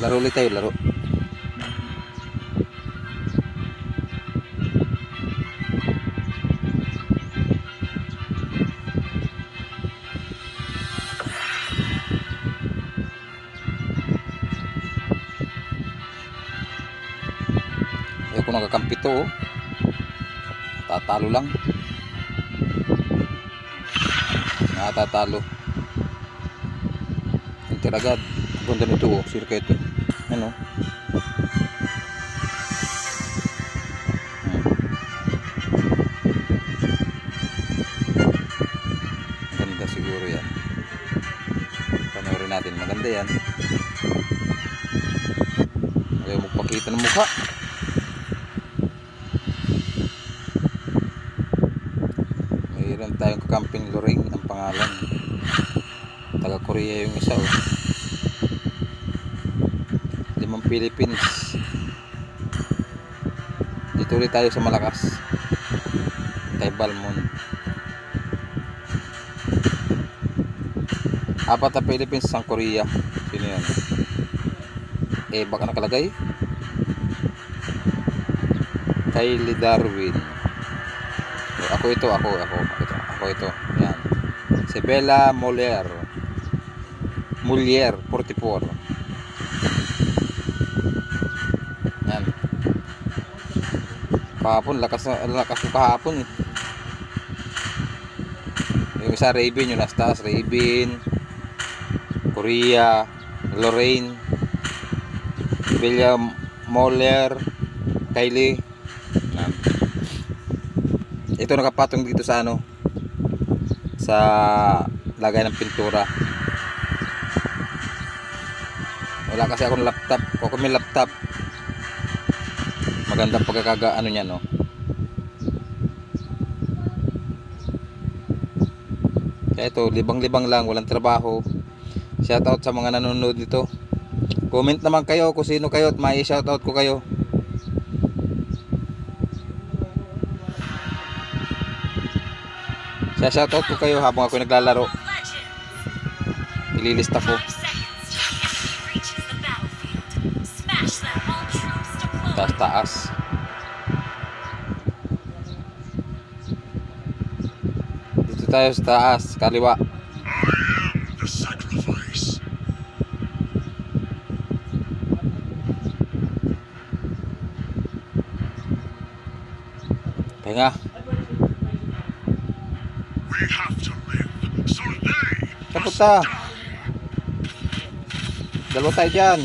Laro ulit tayo, laro. Ayaw ko nakakampi to oh. Tatalo lang. Nakatatalo. Enter agad. Ganda nito oh. Sirketo. Ano? Hmm. Ganda siguro yan. Panoorin natin. Maganda yan. Ayaw magpakita ng mukha. Mayroon tayong kakamping Loring ang pangalan. Taga Korea yung isa oh. Philippines. Dito ulit tayo sa Malakas. Tay Balmon. Apat na Philippines isang Korea. Sino yan? Eh baka nakalagay? Kylie Darwin. Oh, Ako ito, ako, ako, ito, ako ito. Yan. Si Bella Molier. Molier, 44. Yan. Kahapon, lakas, lakas ko kahapon eh. Yung isa Raven, yung nasa Raven. Korea, Lorraine. Bella Molier. Kylie. Ito nakapatong dito sa ano sa lagay ng pintura. Wala kasi akong laptop. Kung may laptop, magandang pagkakaga ano niya no. Kaya ito, libang-libang lang, walang trabaho. Shoutout sa mga nanonood nito. Comment naman kayo kung sino kayo at may shoutout ko kayo. Siya shoutout ko kayo habang ako naglalaro. Ililista ko. Taas taas. Tayo sa taas, kaliwa. Pahinga. We have to live so they Kapunta. Dalawa tayo dyan.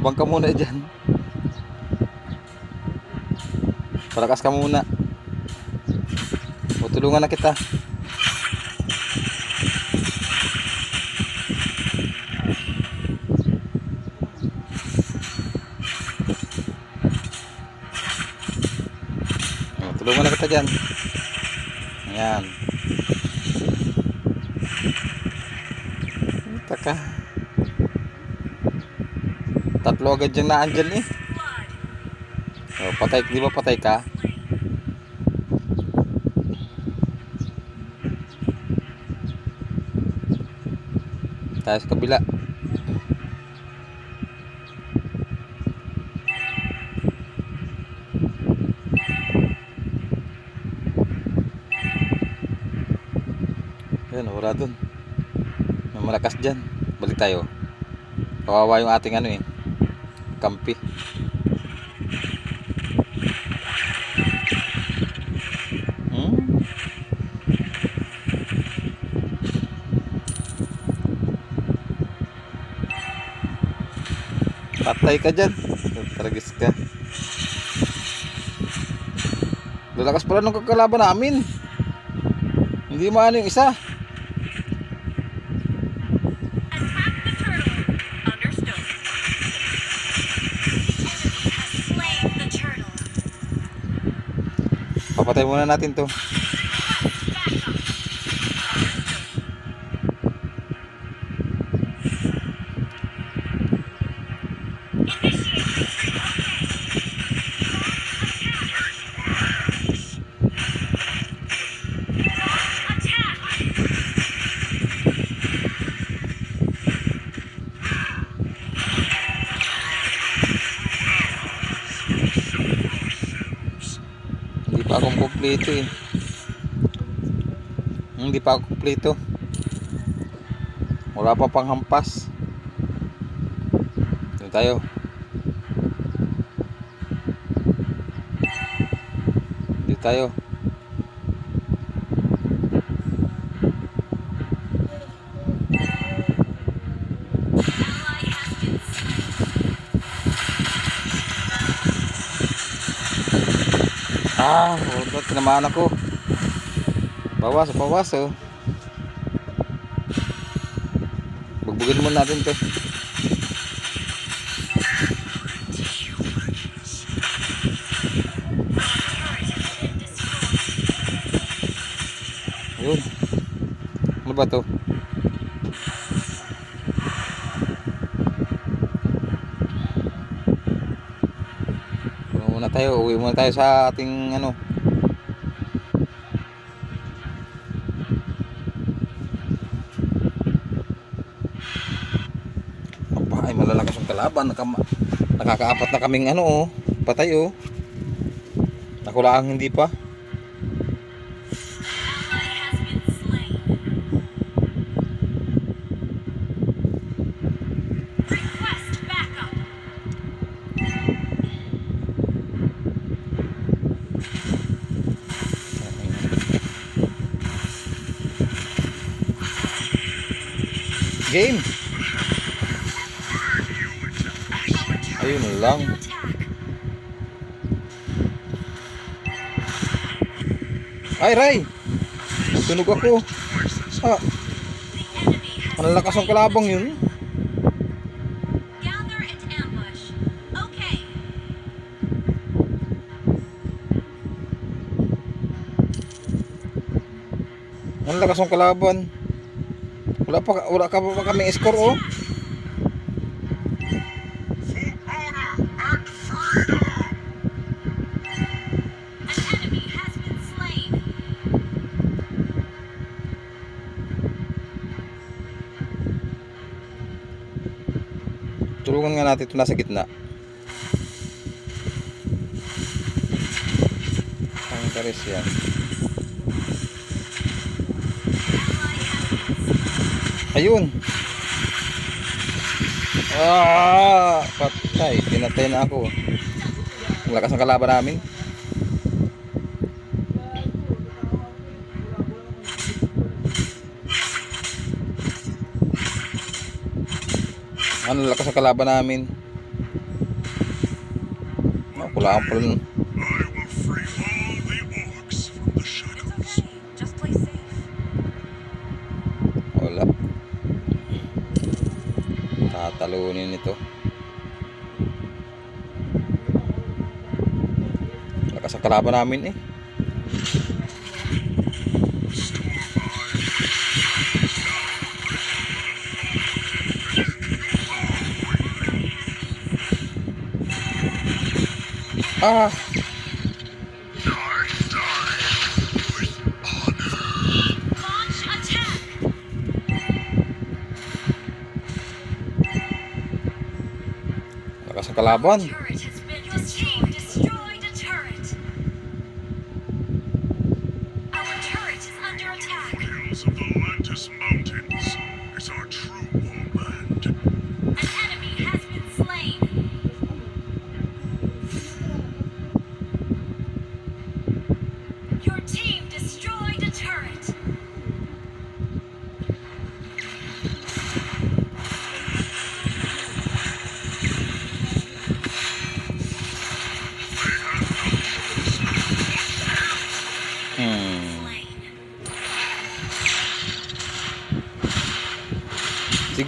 Tabang ka muna dyan. Parakas ka muna. O, tulungan na kita. O, tulungan na kita dyan. Ayan. Tatlo agad dyan na andyan eh. Oh, patay, di ba patay ka? Tayo sa kabila. Ayan, wala dun. Malakas dyan. Balik tayo. Kawawa yung ating ano eh. Kampi. Hmm? Patay ka dyan. Taragis ka. Lalakas pala nung kakalaban namin. Hindi maano yung isa. Papatay muna natin to. Akong kumpleto eh. Hindi pa ako kumpleto. Wala pa pang hampas. Dito tayo. Dito tayo. Ah, wala tinamaan ako. Bawas, bawas oh. Bugbugin muna natin to. Ayun. Ano ba to? Ano muna tayo, uwi muna tayo sa ating ano. Kalaban. Nakama, nakakaapat na kaming ano oh. Patay oh. Ako lang hindi pa. Game. Lang. Ay, Ray! Sunog ako. Ah, ang lakas ng kalabang yun. Ang lakas ng kalaban. Wala pa wala ka pa kaming score oh. Tulungan nga natin ito nasa gitna. Ang karis yan. Ayun. Ah, patay. Pinatay na ako. Ang lakas ng kalaban namin. Ano lakas ng kalaban namin? Oh, kulaan pa rin. Wala. Tatalunin ito. Lakas ang kalaban namin eh. Ah, lakas ang kalaban.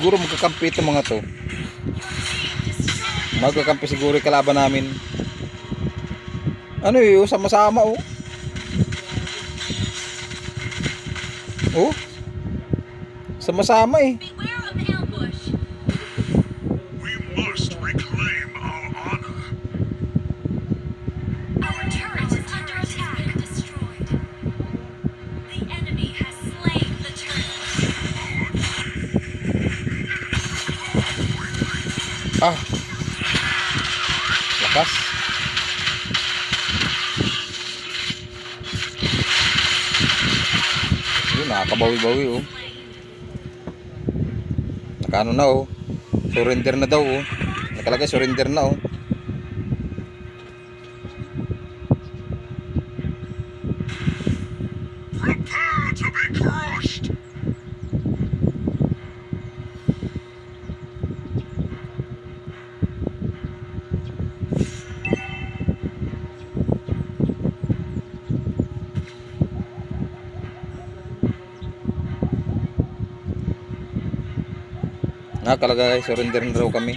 Siguro magkakampi ito mga to. Magkakampi siguro yung kalaban namin. Ano yun? Sama-sama oh. Oh. Sama-sama eh. Nakakabawi-bawi oh. Nakano na oh. Surrender na daw oh. Nakalagay surrender na oh. Nakalagay surrender na daw kami.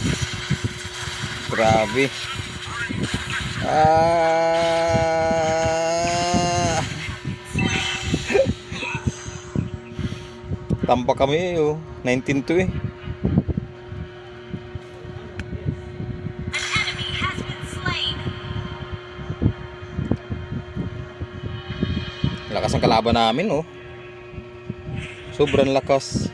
Grabe. Ah. Tampa kami oh. 19 to eh. Lakas ang kalaban namin oh. Sobrang lakas.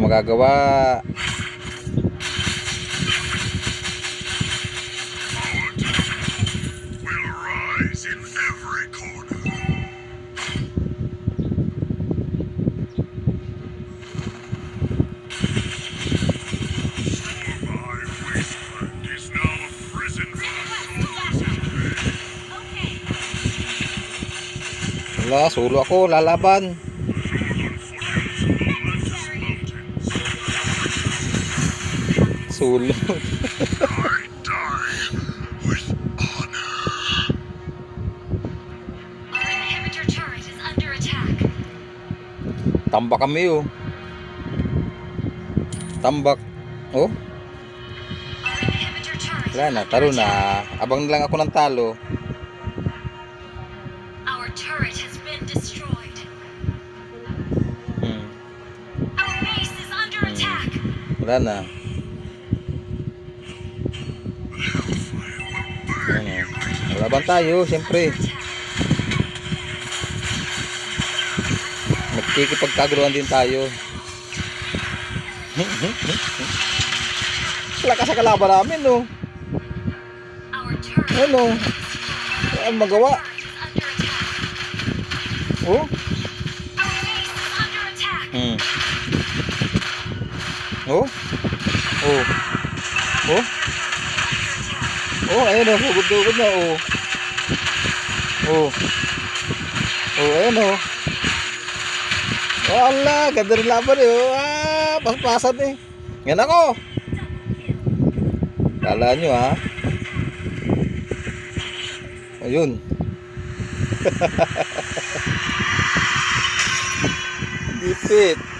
Men. Okay. Wala, solo ako, lalaban. Attack. Tambak kami oh. Tambak. Oh, wala na, taro na. Abang na lang ako ng talo. Our turret has been destroyed. Hmm. Our base is under Hmm. attack. Wala na. Laban tayo, siyempre. Magkikipagkaguluhan din tayo. Lakas sa kalaban namin, no. Ano? Ano magawa? Oh. Hmm. Oh. Oh. Oh. Oh, ayun oh, hugod-hugod na oh. Oh. Oh, ayun oh. Oh, ala, ganda rin laban eh. Oh, ah, paspasan eh. Yan ako. Kala nyo ha. Ayun. Dipit.